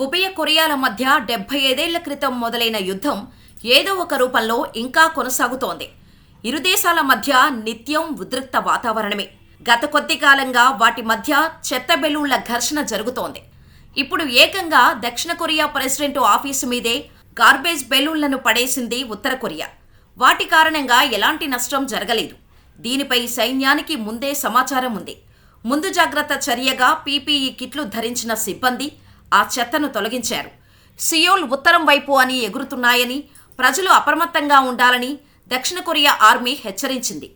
ఉభయ కొరియాల మధ్య డెబ్బై ఐదేళ్ళ క్రితం మొదలైన యుద్ధం ఏదో ఒక రూపంలో ఇంకా కొనసాగుతోంది. ఇరు దేశాల మధ్య నిత్యం ఉద్రిక్త వాతావరణమే. గత కొద్ది కాలంగా వాటి మధ్య చెత్త బెలూన్ల ఘర్షణ జరుగుతోంది. ఇప్పుడు ఏకంగా దక్షిణ కొరియా ప్రెసిడెంట్ ఆఫీసు మీదే గార్బేజ్ బెలూన్లను పడేసింది ఉత్తర కొరియా. వాటి కారణంగా ఎలాంటి నష్టం జరగలేదు. దీనిపై సైన్యానికి ముందే సమాచారం ఉంది. ముందు జాగ్రత్త చర్యగా పీపీఈ కిట్లు ధరించిన సిబ్బంది ఆ చెత్తను తొలగించారు. సియోల్ ఉత్తరం వైపు అని ఎగురుతున్నాయని ప్రజలు అప్రమత్తంగా ఉండాలని దక్షిణ కొరియా ఆర్మీ హెచ్చరించింది.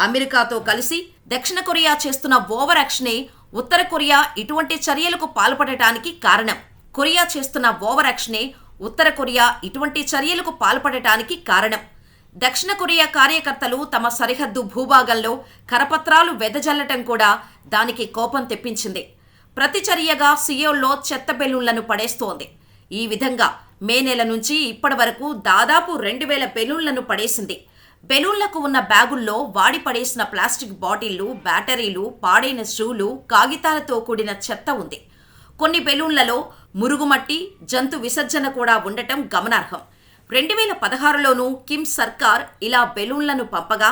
అమెరికాతో కలిసి దక్షిణ కొరియా చేస్తున్న ఓవర్ యాక్షనే ఉత్తర కొరియా ఇటువంటి చర్యలకు పాల్పడటానికి కారణం. కొరియా చేస్తున్న ఓవర్ యాక్షనే ఉత్తర కొరియా ఇటువంటి చర్యలకు పాల్పడటానికి కారణం. దక్షిణ కొరియా కార్యకర్తలు తమ సరిహద్దు భూభాగంలో కరపత్రాలు వెదజల్లటం కూడా దానికి కోపం తెప్పించింది. ప్రతిచర్యగా సియోల్లో చెత్త బెలూన్లను పడేస్తోంది. ఈ విధంగా మే నెల నుంచి ఇప్పటి వరకు దాదాపు రెండు వేల బెలూన్లను పడేసింది. బెలూన్లకు ఉన్న బ్యాగుల్లో వాడి పడేసిన ప్లాస్టిక్ బాటిళ్ళు బ్యాటరీలు పాడైన షూలు కాగితాలతో కూడిన చెత్త ఉంది. కొన్ని బెలూన్లలో మురుగుమట్టి జంతు విసర్జన కూడా ఉండటం గమనార్హం. రెండు వేల పదహారులోనూ కిమ్ సర్కార్ ఇలా బెలూన్లను పంపగా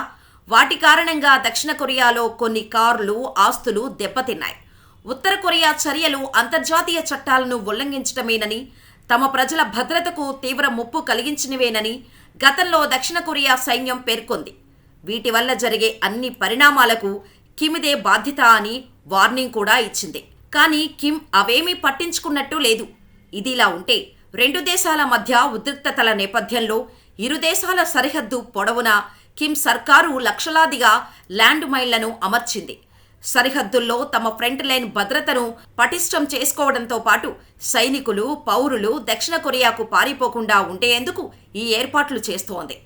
వాటి కారణంగా దక్షిణ కొరియాలో కొన్ని కార్లు ఆస్తులు దెబ్బతిన్నాయి. ఉత్తర కొరియా చర్యలు అంతర్జాతీయ చట్టాలను ఉల్లంఘించటమేనని తమ ప్రజల భద్రతకు తీవ్ర ముప్పు కలిగించినవేనని గతంలో దక్షిణ కొరియా సైన్యం పేర్కొంది. వీటి వల్ల జరిగే అన్ని పరిణామాలకు కిమిదే బాధ్యత అని వార్నింగ్ కూడా ఇచ్చింది. కానీ కిమ్ అవేమీ పట్టించుకున్నట్టు లేదు. ఇదిలా ఉంటే రెండు దేశాల మధ్య ఉద్రిక్తతల నేపథ్యంలో ఇరు దేశాల సరిహద్దు పొడవునా కిమ్ సర్కారు లక్షలాదిగా ల్యాండ్ మైళ్ళను అమర్చింది. సరిహద్దుల్లో తమ ఫ్రంట్ లైన్ భద్రతను పటిష్టం చేసుకోవడంతో పాటు సైనికులు పౌరులు దక్షిణ కొరియాకు పారిపోకుండా ఉండేందుకు ఈ ఏర్పాట్లు చేస్తోంది.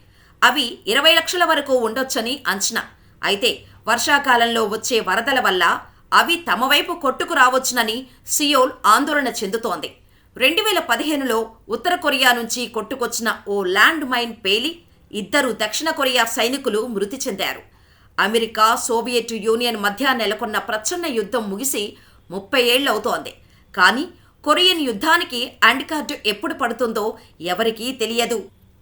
అవి ఇరవై లక్షల వరకు ఉండొచ్చని అంచనా. అయితే వర్షాకాలంలో వచ్చే వరదల వల్ల అవి తమ వైపు కొట్టుకు రావచ్చునని సియోల్ ఆందోళన చెందుతోంది. రెండు వేల పదిహేనులో ఉత్తర కొరియా నుంచి కొట్టుకొచ్చిన ఓ ల్యాండ్ మైన్ పేలి ఇద్దరు దక్షిణ కొరియా సైనికులు మృతి చెందారు. అమెరికా సోవియట్ యూనియన్ మధ్య నెలకొన్న ప్రచ్ఛన్న యుద్ధం ముగిసి ముప్పై ఏళ్ళవుతోంది కానీ కొరియన్ యుద్ధానికి అండ్ కార్డు ఎప్పుడు పడుతుందో ఎవరికీ తెలియదు.